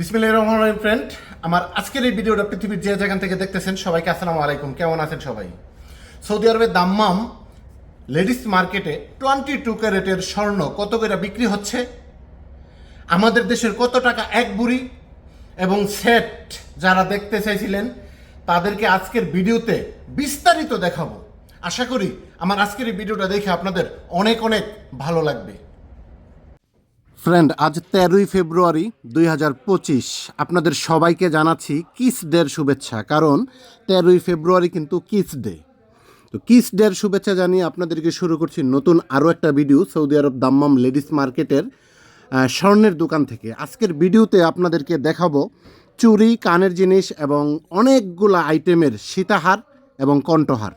বিসমিল্লাহির রহমানির রহিম ফ্রেন্ড আমার আজকের এই ভিডিওটা পৃথিবীর যে যেখান থেকে দেখতেছেন সবাইকে আসসালামু আলাইকুম। কেমন আছেন সবাই? সৌদি আরবের দাম্মাম লেডিস মার্কেটে টোয়েন্টি টু ক্যারেটের স্বর্ণ কত করে বিক্রি হচ্ছে? আমাদের দেশের কত টাকা এক বুড়ি এবং সেট যারা দেখতে চাইছিলেন, তাদেরকে আজকের ভিডিওতে বিস্তারিত দেখাবো। আশা করি আমার আজকের এই ভিডিওটা দেখে আপনাদের অনেক অনেক ভালো লাগবে। ফ্রেন্ড আজ তেরোই ফেব্রুয়ারি দুই হাজার পঁচিশ। আপনাদের সবাইকে জানাচ্ছি কিস ডের শুভেচ্ছা, কারণ তেরোই ফেব্রুয়ারি কিন্তু কিস ডে তো কিস ডের শুভেচ্ছা জানিয়ে আপনাদেরকে শুরু করছি নতুন আরও একটা video Saudi Arab Dammam ladies মার্কেটের স্বর্ণের দোকান থেকে। আজকের ভিডিওতে আপনাদেরকে দেখাবো চুড়ি কানের জিনিস এবং অনেকগুলা আইটেমের সীতাহার এবং কণ্ঠহার।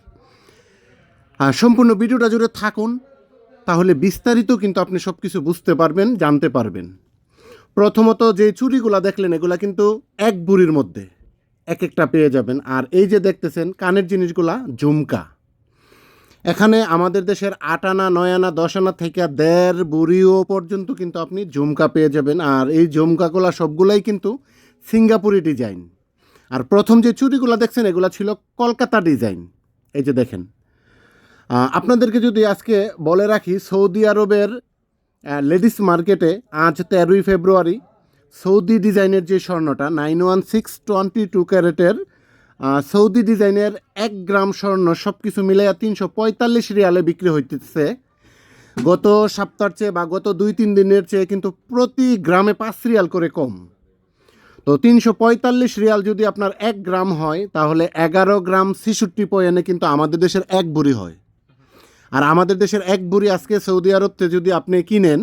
সম্পূর্ণ ভিডিওটা জুড়ে থাকুন তাহলে বিস্তারিত কিন্তু আপনি সব কিছু বুঝতে পারবেন, জানতে পারবেন। প্রথমত যে চুড়িগুলা দেখলেন, এগুলা কিন্তু এক বুড়ির মধ্যে এক একটা পেয়ে যাবেন। আর এই যে দেখতেছেন, কানের জিনিসগুলা ঝুমকা। এখানে আমাদের দেশের আট আনা, নয় আনা, দশ আনা থেকে দেড় বুড়িও পর্যন্ত কিন্তু আপনি ঝুমকা পেয়ে যাবেন। আর এই ঝুমকাগুলা সবগুলাই কিন্তু সিঙ্গাপুরি ডিজাইন। আর প্রথম যে চুড়িগুলা দেখছেন, এগুলা ছিল কলকাতা ডিজাইন। এই যে দেখেন আপনাদেরকে যদি আজকে বলে রাখি, সৌদি আরবের লেডিস মার্কেটে আজ তেরোই ফেব্রুয়ারি সৌদি ডিজাইনের যে স্বর্ণটা, nine one six twenty two ক্যারেটের সৌদি ডিজাইনের এক গ্রাম স্বর্ণ সব কিছু মিলাইয়া তিনশো পঁয়তাল্লিশ রিয়ালে বিক্রি হইতেছে। গত সপ্তাহের চেয়ে বা গত দুই তিন দিনের চেয়ে কিন্তু প্রতি গ্রামে পাঁচ রিয়াল করে কম। তো তিনশো পঁয়তাল্লিশ রিয়াল যদি আপনার এক গ্রাম হয়, তাহলে এগারো গ্রাম ছেষট্টি পয়েন্টে কিন্তু আমাদের দেশের এক বুড়ি হয়। আর আমাদের দেশের এক বুড়ি আজকে সৌদি আরবতে যদি আপনি কিনেন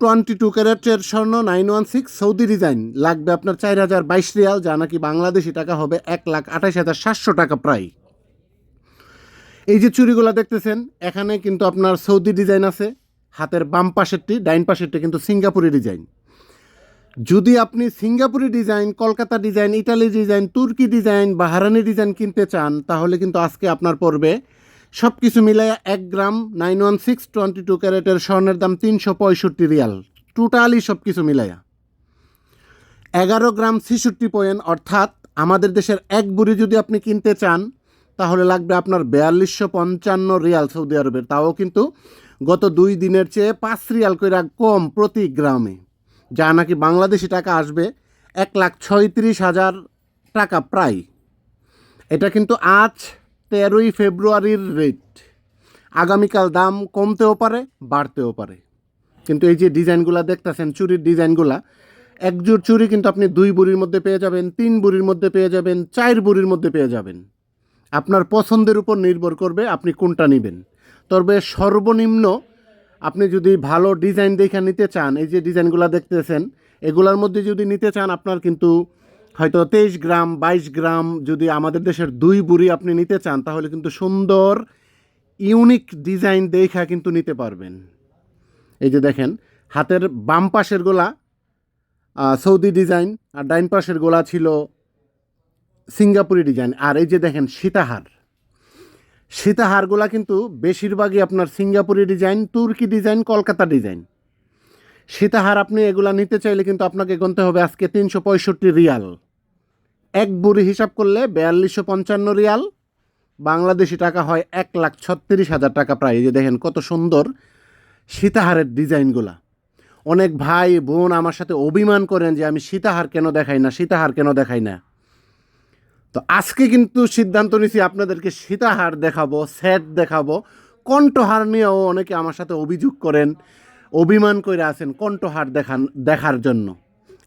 টোয়েন্টি টু ক্যারেটের স্বর্ণ nine one six Saudi design, লাগবে আপনার চার হাজার বাইশ রিয়াল, যা নাকি বাংলাদেশি টাকা হবে এক লাখ আঠাশ হাজার সাতশো টাকা প্রায়। এই যে চুরিগুলো দেখতেছেন, এখানে কিন্তু আপনার সৌদি ডিজাইন আছে, হাতের বাম পাশেরটি, ডাইন পাশেরটি কিন্তু সিঙ্গাপুরি ডিজাইন। যদি আপনি সিঙ্গাপুরি design, Kolkata design, Italy design, তুর্কি ডিজাইন বাহারানি ডিজাইন কিনতে চান, তাহলে কিন্তু আজকে আপনার পড়বে সব কিছু মিলাইয়া এক gram nine one six twenty two ক্যারেটের স্বর্ণের দাম তিনশো পঁয়ষট্টি রিয়াল। টোটালি সব কিছু মিলাইয়া। এগারো গ্রাম ছেষট্টি পয়েন্ট, অর্থাৎ আমাদের দেশের এক বুড়ি যদি আপনি কিনতে চান, তাহলে লাগবে আপনার বিয়াল্লিশশো পঞ্চান্ন রিয়াল সৌদি আরবের। তাও কিন্তু গত দুই দিনের চেয়ে পাঁচ রিয়াল কইরা কম প্রতি গ্রামে। যা নাকি বাংলাদেশি টাকা আসবে এক লাখ ছয়ত্রিশ হাজার টাকা প্রায়। এটা কিন্তু আজ তেরোই ফেব্রুয়ারির রেট আগামীকাল দাম কমতেও পারে, বাড়তেও পারে। কিন্তু এই যে ডিজাইনগুলো দেখতেছেন, চুরির ডিজাইনগুলা একজোড় চুরি কিন্তু আপনি দুই বুড়ির মধ্যে পেয়ে যাবেন, তিন বুড়ির মধ্যে পেয়ে যাবেন, চার বুড়ির মধ্যে পেয়ে যাবেন। আপনার পছন্দের উপর নির্ভর করবে আপনি কোনটা নেবেন। তবে সর্বনিম্ন আপনি যদি ভালো ডিজাইন দেখে নিতে চান, এই যে ডিজাইনগুলো দেখতেছেন, এগুলোর মধ্যে যদি নিতে চান, আপনার কিন্তু হয়তো তেইশ গ্রাম, বাইশ গ্রাম যদি আমাদের দেশের দুই বুড়ি আপনি নিতে চান, তাহলে কিন্তু সুন্দর, ইউনিক ডিজাইন দেখা কিন্তু নিতে পারবেন। এই যে দেখেন, হাতের বাম পাশের গোলা সৌদি ডিজাইন, আর ডাইন পাশের গোলা ছিল সিঙ্গাপুরি ডিজাইন। আর এই যে দেখেন, সীতাহার। সীতাহারগুলা কিন্তু বেশিরভাগই আপনার সিঙ্গাপুরি ডিজাইন, তুর্কি ডিজাইন, কলকাতা ডিজাইন। সীতাহার আপনি এগুলা নিতে চাইলে কিন্তু আপনাকে গুনতে হবে আজকে তিনশো পঁয়ষট্টি রিয়াল। এক বুড়ি হিসাব করলে বিয়াল্লিশশো পঞ্চান্ন রিয়াল। বাংলাদেশি টাকা হয় এক লাখ ছত্রিশ হাজার টাকা প্রায়। যে দেখেন কত সুন্দর সীতাহারের ডিজাইনগুলা। অনেক ভাই, বোন আমার সাথে অভিমান করেন যে আমি সীতাহার কেন দেখাই না, সীতাহার কেন দেখাই না। তো আজকে কিন্তু সিদ্ধান্ত নিছি আপনাদেরকে সীতাহার দেখাবো সেট দেখাবো। কণ্ঠহার নিয়েও অনেকে আমার সাথে অভিযোগ করেন। অভিমান করে আছেন কণ্ঠহার দেখান, দেখার জন্য।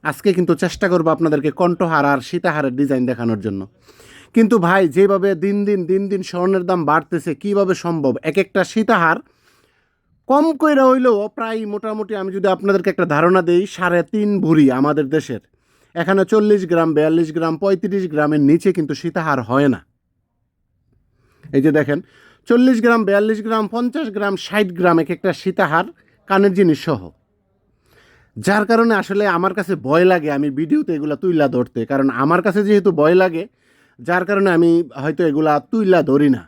আজকে কিন্তু চেষ্টা করব আপনাদেরকে কণ্ঠহার আর সীতাহারের ডিজাইন দেখানোর জন্য। কিন্তু ভাই, যেভাবে দিন দিন দিন দিন স্বর্ণের দাম বাড়তেছে, কীভাবে সম্ভব? এক একটা সীতাহার কম কইরা হইলেও প্রায় মোটামুটি আমি যদি আপনাদেরকে একটা ধারণা দেই, সাড়ে তিন ভরি আমাদের দেশের। এখানে চল্লিশ গ্রাম, বিয়াল্লিশ গ্রাম, পঁয়ত্রিশ গ্রামের নিচে কিন্তু সীতাহার হয় না। এই যে দেখেন, চল্লিশ গ্রাম, বিয়াল্লিশ গ্রাম, পঞ্চাশ গ্রাম, ষাট গ্রাম এক একটা সীতাহার কানের জিনিস সহ। যার কারণে আসলে আমার কাছে ভয় লাগে আমি ভিডিওতে এগুলা তুইলা ধরতে, কারণ আমার কাছে যেহেতু ভয় লাগে, যার কারণে আমি হয়তো এগুলা তুইলা ধরি না।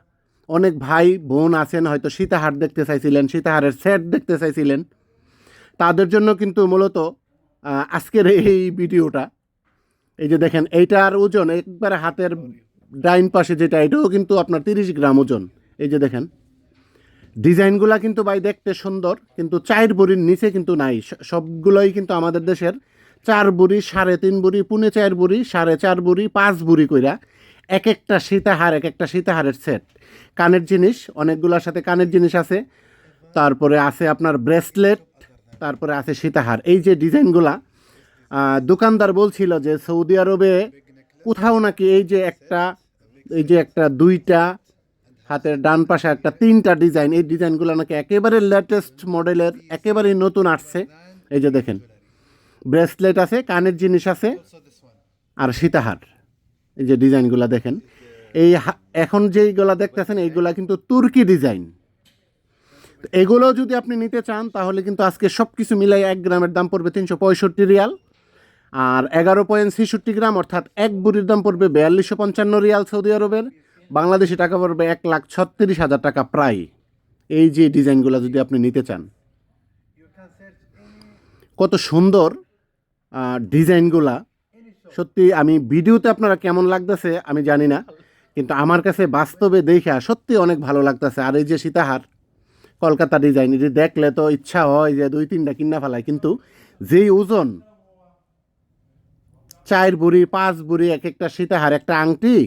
অনেক ভাই, বোন আছেন, হয়তো সীতাহার দেখতে চাইছিলেন, সীতাহারের সেট দেখতে চাইছিলেন। তাদের জন্য কিন্তু মূলত আজকের এই ভিডিওটা, এই যে দেখেন, এইটার ওজন একবারে হাতের ডাইন পাশে যেটা, এটাও কিন্তু আপনার তিরিশ গ্রাম ওজন। এই যে দেখেন ডিজাইনগুলা কিন্তু ভাই দেখতে সুন্দর, কিন্তু চার বুড়ির নিচে কিন্তু নাই। সবগুলোই কিন্তু আমাদের দেশের চার বুড়ি, সাড়ে তিন বুড়ি, পুনে চার বুড়ি, সাড়ে চার বুড়ি, পাঁচ বুড়ি কইরা এক একটা সীতাহার এক একটা সীতাহারের সেট কানের জিনিস, অনেকগুলোর সাথে কানের জিনিস আছে। তারপরে আছে আপনার ব্রেসলেট, তারপরে আছে সীতাহার। এই যে ডিজাইনগুলা দোকানদার বলছিল যে সৌদি আরবে কোথাও নাকি এই যে একটা, এই যে একটা দুইটা হাতের ডান পাশে একটা তিনটা ডিজাইন। এই ডিজাইনগুলো নাকি একেবারে লেটেস্ট মডেলের একেবারেই নতুন আসছে। এই যে দেখেন ব্রেসলেট আছে, কানের জিনিস আছে, আর সীতাহার। এই যে ডিজাইনগুলো দেখেন, এই এখন যেইগুলা দেখতেছেন, এইগুলা কিন্তু তুর্কি ডিজাইন। এগুলো যদি আপনি নিতে চান, তাহলে কিন্তু আজকে সব কিছু মিলাই এক গ্রামের দাম পড়বে তিনশো পঁয়ষট্টি রিয়াল। আর এগারো পয়েন্ট ছেষট্টি গ্রাম, অর্থাৎ এক বুড়ির দাম পড়বে বিয়াল্লিশশো পঞ্চান্ন রিয়াল সৌদি আরবের। বাংলাদেশি টাকা পড়বে এক লাখ ছত্রিশ হাজার টাকা প্রায়। এই যে ডিজাইনগুলো যদি আপনি নিতে চান। কত সুন্দর ডিজাইনগুলা। সত্যি আমি ভিডিওতে আপনারা কেমন লাগতেছে আমি জানি না, কিন্তু আমার কাছে বাস্তবে দেখা সত্যি অনেক ভালো লাগতেছে। আর এই যে সীতাহার, কলকাতা ডিজাইন, এটি দেখলে তো ইচ্ছা হয় যে দুই তিনটা কিনা ফেলায়, কিন্তু যেই ওজন, চার বুড়ি, পাঁচ বুড়ি, এক একটা সীতাহার, একটা আংটি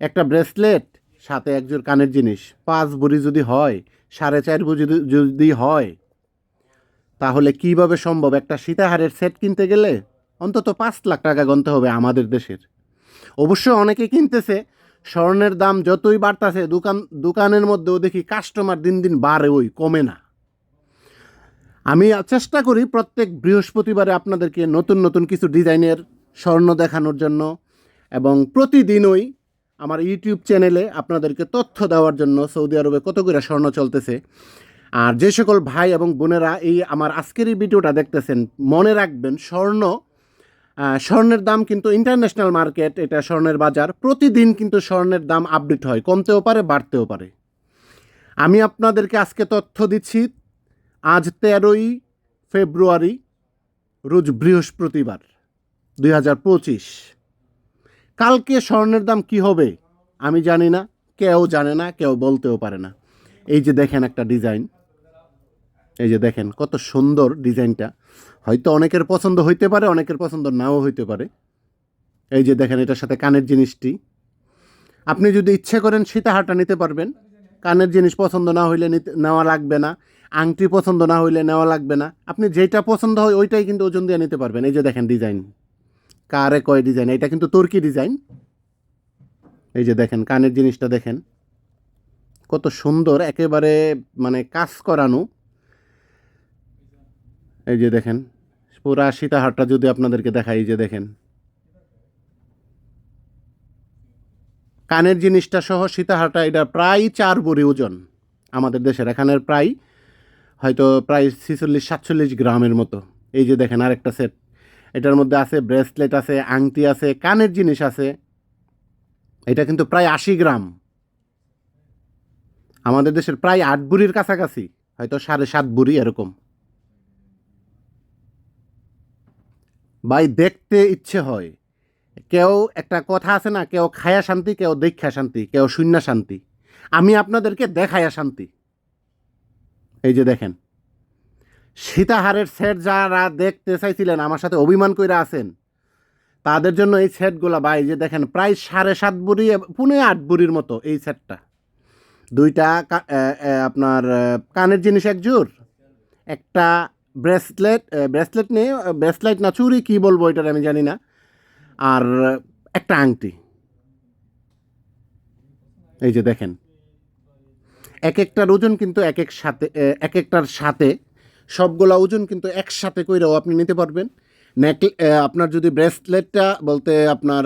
একটা ব্রেসলেট, সাথে একজোর কানের জিনিস। পাঁচ বুড়ি যদি হয়, সাড়ে চার বুড়ি যদি- হয়, তাহলে কীভাবে সম্ভব? একটা সীতাহারের সেট কিনতে গেলে অন্তত পাঁচ লাখ টাকা গণতে হবে আমাদের দেশের। অবশ্য অনেকে কিনতেছে, স্বর্ণের দাম যতই বাড়তেছে, দোকান, দোকানের মধ্যেও দেখি কাস্টমার দিন দিন বাড়ে, ওই কমে না। আমি চেষ্টা করি প্রত্যেক বৃহস্পতিবারে আপনাদেরকে নতুন নতুন কিছু ডিজাইনের স্বর্ণ দেখানোর জন্য এবং প্রতিদিনই আমার ইউটিউব চ্যানেলে আপনাদেরকে তথ্য দেওয়ার জন্য সৌদি আরবে কত করে স্বর্ণ চলতেছে। আর যে সকল ভাই এবং বোনেরা এই আমার আজকের এই ভিডিওটা দেখতেছেন, মনে রাখবেন স্বর্ণ স্বর্ণের দাম কিন্তু ইন্টারন্যাশনাল মার্কেট এটা স্বর্ণের বাজার, প্রতিদিন কিন্তু স্বর্ণের দাম আপডেট হয়, কমতেও পারে, বাড়তেও পারে। আমি আপনাদেরকে আজকে তথ্য দিচ্ছি, আজ তেরোই ফেব্রুয়ারি, রোজ বৃহস্পতিবার, দুই হাজার পঁচিশ। কালকে স্বর্ণের দাম কি হবে? আমি জানি না। কেউ জানে না, কেউ বলতেও পারে না। এই যে দেখেন একটা ডিজাইন। এই যে দেখেন কত সুন্দর ডিজাইনটা। হয়তো অনেকের পছন্দ হইতে পারে, অনেকের পছন্দ নাও হইতে পারে। এই যে দেখেন এটার সাথে কানের জিনিসটি। আপনি যদি ইচ্ছে করেন সীতাহারটা নিতে পারবেন। কানের জিনিস পছন্দ না হইলে নেওয়া লাগবে না। আংটি পছন্দ না হইলে নেওয়া লাগবে না। আপনি যেটা পছন্দ হয় ওইটাই কিন্তু ওজন দিয়ে নিতে পারবেন। এই যে দেখেন ডিজাইন। কারে কয় ডিজাইন এটা কিন্তু তুর্কি ডিজাইন এই যে দেখেন, কানের জিনিসটা দেখেন। কত সুন্দর, একেবারে মানে কাজ করানো। এই যে দেখেন, পুরা সীতাহারটা যদি আপনাদেরকে দেখাই, এই যে দেখেন। কানের জিনিসটা সহ সীতাহারটা, এটা প্রায় চার বড়ি ওজন আমাদের দেশের। এখানের প্রায় হয়তো প্রায় ছিচল্লিশ, সাতচল্লিশ গ্রামের মতো। এই যে দেখেন, আরেকটা সেট এটার মধ্যে আছে ব্রেসলেট আছে, আংটি আছে, কানের জিনিস আছে। এটা কিন্তু প্রায় আশি গ্রাম। আমাদের দেশের প্রায় আট বুড়ির কাছাকাছি, হয়তো সাড়ে সাত বুড়ি এরকম। ভাই, দেখতে ইচ্ছে হয়। কেউ একটা কথা আছে না, কেউ খায়া শান্তি, কেউ দেখা শান্তি, কেউ শূন্য শান্তি। আমি আপনাদেরকে দেখায়া শান্তি। এই যে দেখেন। সীতাহারের সেট যারা দেখতে চাইছিলেন, আমার সাথে অভিমান কইরা আছেন, তাদের জন্য এই সেটগুলো ভাই যে দেখেন, প্রায় সাড়ে সাত বুড়ি, পুনে আট বুড়ির মতো এই সেটটা। দুইটা আপনার কানের জিনিস এক জোর, একটা ব্রেসলেট ব্রেসলেট নেই ব্রেসলেট না চুরি, কী বলব এটার আমি জানি না, আর একটা আংটি। এই যে দেখেন, এক একটার ওজন কিন্তু এক এক সাথে এক একটার সাথে সবগুলা ওজন কিন্তু একসাথে কইরাও আপনি নিতে পারবেন। নেক আপনার যদি ব্রেসলেটটা বলতে আপনার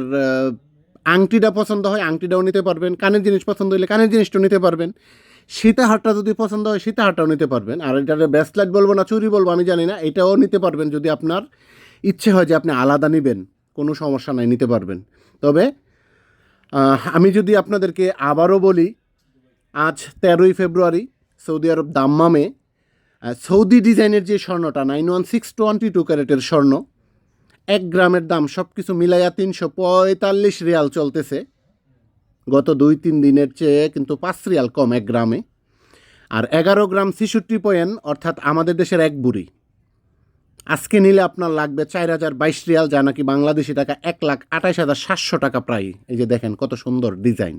আংটিটা পছন্দ হয় আংটিটাও নিতে পারবেন, কানের জিনিস পছন্দ হলে কানের জিনিসটাও নিতে পারবেন। সীতাহারটা যদি পছন্দ হয় সীতাহারটাও নিতে পারবেন। আর এটার ব্রেসলেট বলব না, চুরি বলব, আমি জানি না, এটাও নিতে পারবেন যদি আপনার ইচ্ছে হয় যে আপনি আলাদা নেবেন, কোনো সমস্যা নাই, নিতে পারবেন। তবে আমি যদি আপনাদেরকে আবারও বলি, আজ তেরোই ফেব্রুয়ারি সৌদি আরব দাম্মামে সৌদি ডিজাইনের যে স্বর্ণটা nine one six twenty two ক্যারেটের স্বর্ণ, এক গ্রামের দাম সব কিছু মিলাইয়া তিনশো পঁয়তাল্লিশ রিয়াল চলতেছে। গত দুই তিন দিনের চেয়ে কিন্তু পাঁচ রিয়াল কম এক গ্রামে। আর এগারো গ্রাম ছিষট্টি পয়েন্ট, অর্থাৎ আমাদের দেশের এক বুড়ি। আজকে নিলে আপনার লাগবে চার হাজার বাইশ রিয়াল, যা নাকি বাংলাদেশি টাকা এক লাখ আঠাশ হাজার সাতশো টাকা প্রায়। এই যে দেখেন কত সুন্দর ডিজাইন।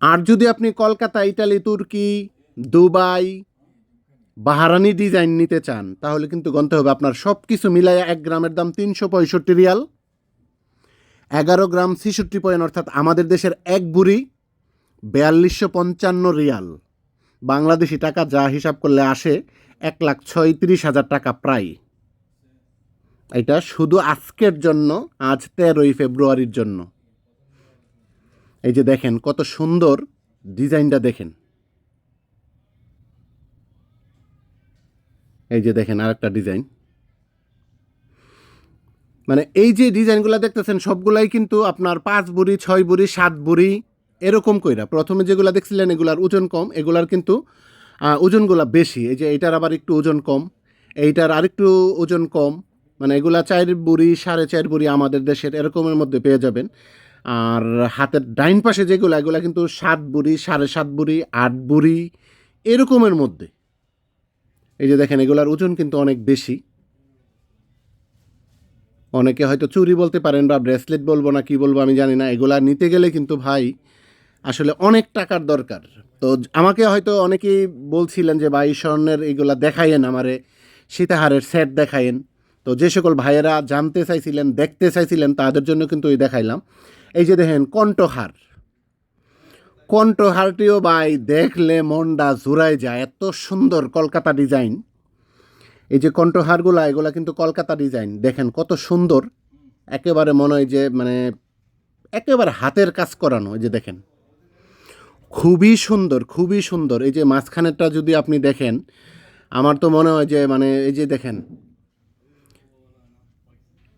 আর যদি আপনি কলকাতা, ইটালি, তুর্কি, দুবাই বাহারানি ডিজাইন নিতে চান, তাহলে কিন্তু গন্তে হবে আপনার সব কিছু মিলাইয়া এক গ্রামের দাম তিনশো পঁয়ষট্টি রিয়াল। এগারো গ্রাম ছিষট্টি পয়েন্ট, অর্থাৎ আমাদের দেশের এক বুড়ি বিয়াল্লিশশো পঞ্চান্ন রিয়াল। বাংলাদেশি টাকা যা হিসাব করলে আসে এক লাখ ছয়ত্রিশ হাজার টাকা প্রায়। এটা শুধু আজকের জন্য, আজ তেরোই ফেব্রুয়ারির জন্য। এই যে দেখেন কত সুন্দর ডিজাইনটা দেখেন। এই যে দেখেন আরেকটা ডিজাইন। মানে এই যে ডিজাইনগুলো দেখতেছেন, সবগুলাই কিন্তু আপনার পাঁচ বুড়ি, ছয় বুড়ি, সাত বুড়ি, এরকম কইরা। প্রথমে যেগুলো দেখছিলেন, এগুলার ওজন কম, এগুলার কিন্তু ওজনগুলা বেশি। এই যে এইটার আবার একটু ওজন কম, এইটার আরেকটু ওজন কম। মানে এগুলা চার বুড়ি, সাড়ে চার বুড়ি আমাদের দেশের এরকমের মধ্যে পেয়ে যাবেন। আর হাতের ডাইন পাশে যেগুলো, এগুলা কিন্তু সাত বুড়ি, সাড়ে সাত বুড়ি, আট বুড়ি, এরকমের মধ্যে। এই যে দেখেন, এগুলার ওজন কিন্তু অনেক বেশি। অনেকে হয়তো চুরি বলতে পারেন বা ব্রেসলেট বলব না কি বলব আমি জানি না, এগুলা নিতে গেলে কিন্তু ভাই আসলে অনেক টাকার দরকার। তো আমাকে হয়তো অনেকেই বলছিলেন যে, ভাই, স্বর্ণের এগুলা দেখাইয়েন আমারে, সীতাহারের সেট দেখাইয়েন। তো যে সকল ভাইয়েরা জানতে চাইছিলেন, দেখতে চাইছিলেন, তাদের জন্য কিন্তু এই দেখাইলাম। এই যে দেখেন, কণ্ঠহার। কণ্ঠহারটিও ভাই দেখলে মনটা জুড়ায় যায়। এত সুন্দর কলকাতা ডিজাইন। এই যে কণ্ঠহারগুলা এগুলা কিন্তু কলকাতা ডিজাইন। দেখেন কত সুন্দর। একেবারে মনে হয় যে মানে একেবারে হাতের কাজ করানো, এই যে দেখেন। খুবই সুন্দর খুবই সুন্দর। এই যে মাঝখানেরটা যদি আপনি দেখেন, আমার তো মনে হয় যে মানে এই যে দেখেন।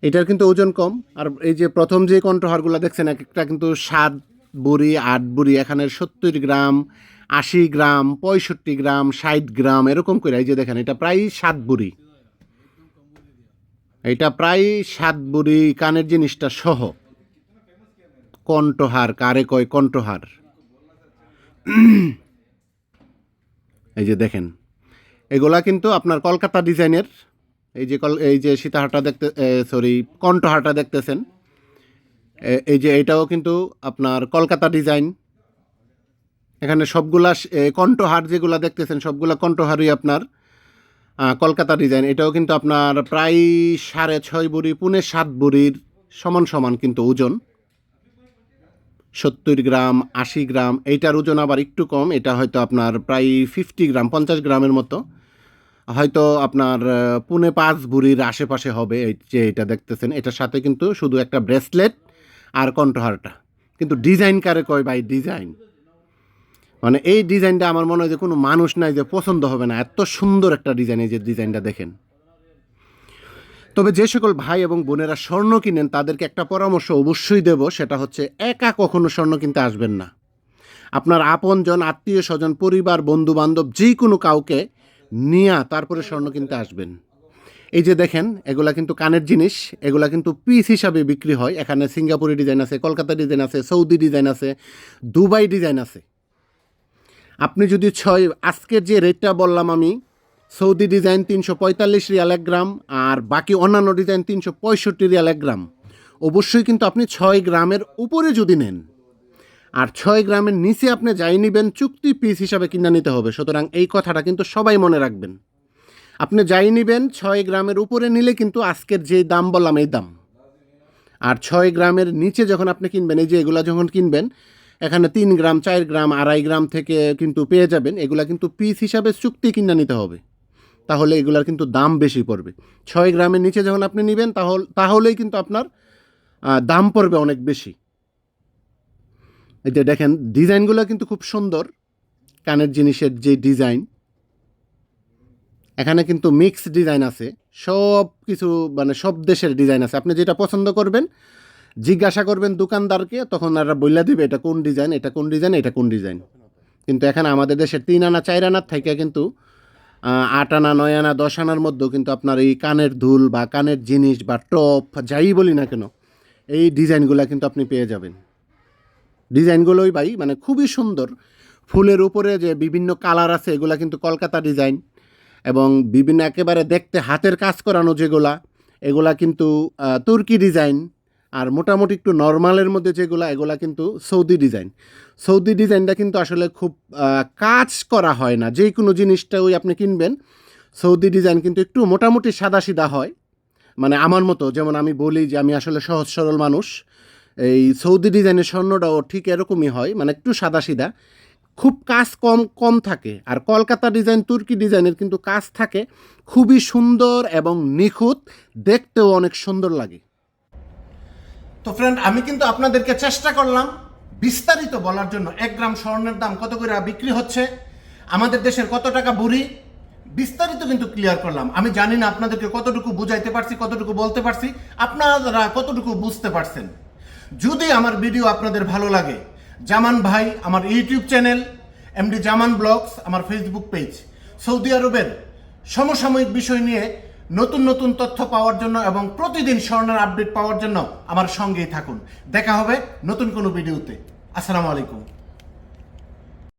এটার কিন্তু ওজন কম। আর এই যে প্রথম যে কণ্ঠহারগুলো দেখছেন, এক একটা কিন্তু সাত বুড়ি, আট বুড়ি, এখানে সত্তর গ্রাম, আশি গ্রাম, পঁয়ষট্টি গ্রাম, ষাট গ্রাম, এরকম করে, এই যে দেখেন, এটা প্রায় সাত বুড়ি। এটা প্রায় সাত বুড়ি কানের জিনিসটা সহ। কণ্ঠহার, কারে কয় কণ্ঠহার? এই যে দেখেন, এগুলা কিন্তু আপনার কলকাতা ডিজাইনের, এই যে কল, এই যে সীতাহারটা দেখতে সরি কণ্ঠহারটা দেখতেছেন। এই যে এটাও কিন্তু আপনার কলকাতা ডিজাইন। এখানে সবগুলা কণ্ঠহার যেগুলা দেখতেছেন, সবগুলা কণ্ঠহারই আপনার কলকাতা ডিজাইন। এটাও কিন্তু আপনার প্রায় সাড়ে ছয় বুড়ি, পুনে সাত বুড়ির সমান সমান কিন্তু ওজন। সত্তর গ্রাম, আশি গ্রাম, এইটার ওজন আবার একটু কম, এটা হয়তো আপনার প্রায় ফিফটি গ্রাম, পঞ্চাশ গ্রামের মতো। হয়তো আপনার পুনে পাঁচ বুড়ির আশেপাশে হবে এই যে এটা দেখতেছেন। এটার সাথে কিন্তু শুধু একটা ব্রেসলেট আর কণ্ঠহারটা। কিন্তু ডিজাইন কারে কয় ভাই? ডিজাইন মানে এই ডিজাইনটা আমার মনে হয় যে কোনো মানুষ নাই যে পছন্দ হবে না। এত সুন্দর একটা ডিজাইন এই যে ডিজাইনটা দেখেন। তবে যে সকল ভাই এবং বোনেরা স্বর্ণ কিনেন, তাদেরকে একটা পরামর্শ অবশ্যই দেব, সেটা হচ্ছে একা কখনো স্বর্ণ কিনতে আসবেন না। আপনার আপনজন আত্মীয় স্বজন পরিবার বন্ধু বান্ধব যে কোনো কাউকে নিয়ে তারপরে স্বর্ণ কিনতে আসবেন। এই যে দেখেন, এগুলা কিন্তু কানের জিনিস, এগুলা কিন্তু পিস হিসাবে বিক্রি হয়। এখানে সিঙ্গাপুরি ডিজাইন আছে, কলকাতা ডিজাইন আছে, সৌদি ডিজাইন আছে, দুবাই ডিজাইন আছে। আপনি যদি ছয়, আজকের যে রেটটা বললাম আমি, সৌদি ডিজাইন তিনশো পঁয়তাল্লিশ রিয়াল এক গ্রাম, আর বাকি অন্যান্য ডিজাইন তিনশো পঁয়ষট্টি রিয়াল এক গ্রাম। অবশ্যই কিন্তু আপনি ছয় গ্রামের উপরে যদি নেন, আর ছয় গ্রামের নিচে আপনি যাই নেবেন, চুক্তি পিস হিসাবে কিনে নিতে হবে। সুতরাং এই কথাটা কিন্তু সবাই মনে রাখবেন। আপনি যাই নেবেন, ছয় গ্রামের উপরে নিলে কিন্তু আজকের যে দাম বললাম, এই দাম। আর ছয় গ্রামের নিচে যখন আপনি কিনবেন, এই যে এগুলা যখন কিনবেন, এখানে তিন গ্রাম, চার গ্রাম, আড়াই গ্রাম থেকে কিন্তু পেয়ে যাবেন। এগুলা কিন্তু পিস হিসাবে চুক্তি কিনে নিতে হবে। তাহলে এগুলার কিন্তু দাম বেশি পড়বে। ছয় গ্রামের নিচে যখন আপনি নেবেন, তাহলে, তাহলেই কিন্তু আপনার দাম পড়বে অনেক বেশি। এই যে দেখেন, ডিজাইনগুলো কিন্তু খুব সুন্দর। কানের জিনিসের যে ডিজাইন এখানে কিন্তু মিক্স ডিজাইন আছে। সব কিছু মানে সব দেশের ডিজাইন আছে। আপনি যেটা পছন্দ করবেন, জিজ্ঞাসা করবেন দোকানদারকে, তখন এরা বইলা দিবে এটা কোন ডিজাইন এটা কোন ডিজাইন এটা কোন ডিজাইন কিন্তু এখানে আমাদের দেশের তিন আনা, চার আনার থেকে কিন্তু আট আনা, নয় আনা, দশ আনার মধ্যেও কিন্তু আপনার এই কানের ধুল বা কানের জিনিস বা টপ, যাই বলি না কেন, এই ডিজাইনগুলো কিন্তু আপনি পেয়ে যাবেন। ডিজাইনগুলোই ভাই মানে খুবই সুন্দর। ফুলের উপরে যে বিভিন্ন কালার আছে, এগুলা কিন্তু কলকাতা ডিজাইন। এবং বিভিন্ন একেবারে দেখতে হাতের কাজ করানো যেগুলা, এগুলা কিন্তু তুর্কি ডিজাইন আর মোটামুটি একটু নর্মালের মধ্যে যেগুলা, এগুলা কিন্তু সৌদি ডিজাইন। সৌদি ডিজাইনটা কিন্তু আসলে খুব কাজ করা হয় না। যে কোনো জিনিসটা ওই আপনি কিনবেন, সৌদি ডিজাইন কিন্তু একটু মোটামুটি সাদা সিধা হয়। মানে আমার মতো, যেমন আমি বলি যে আমি আসলে সহজ সরল মানুষ, এই সৌদি ডিজাইনের স্বর্ণটাও ঠিক এরকমই হয় মানে একটু সাদা সিধা খুব কাজ কম কম থাকে। আর কলকাতা ডিজাইন তুর্কি ডিজাইনের কিন্তু কাজ থাকে। খুবই সুন্দর এবং নিখুঁত। দেখতেও অনেক সুন্দর লাগে। তো ফ্রেন্ড আমি কিন্তু আপনাদেরকে চেষ্টা করলাম বিস্তারিত বলার জন্য। এক গ্রাম স্বর্ণের দাম কত করে বিক্রি হচ্ছে? আমাদের দেশের কত টাকা বুড়ি? বিস্তারিত কিন্তু ক্লিয়ার করলাম। আমি জানি না আপনাদেরকে কতটুকু বুঝাইতে পারছি, কতটুকু বলতে পারছি। আপনারা কতটুকু বুঝতে পারছেন? যদি আমার ভিডিও আপনাদের ভালো লাগে জামান ভাই, আমার YouTube channel, MD Zaman blogs, আমার ফেসবুক পেজ। সৌদি আরবের সমসাময়িক বিষয় নিয়ে নতুন নতুন তথ্য পাওয়ার জন্য এবং প্রতিদিন স্বর্ণের আপডেট পাওয়ার জন্য আমার সঙ্গেই থাকুন। দেখা হবে নতুন কোনো ভিডিওতে। আসসালামু আলাইকুম।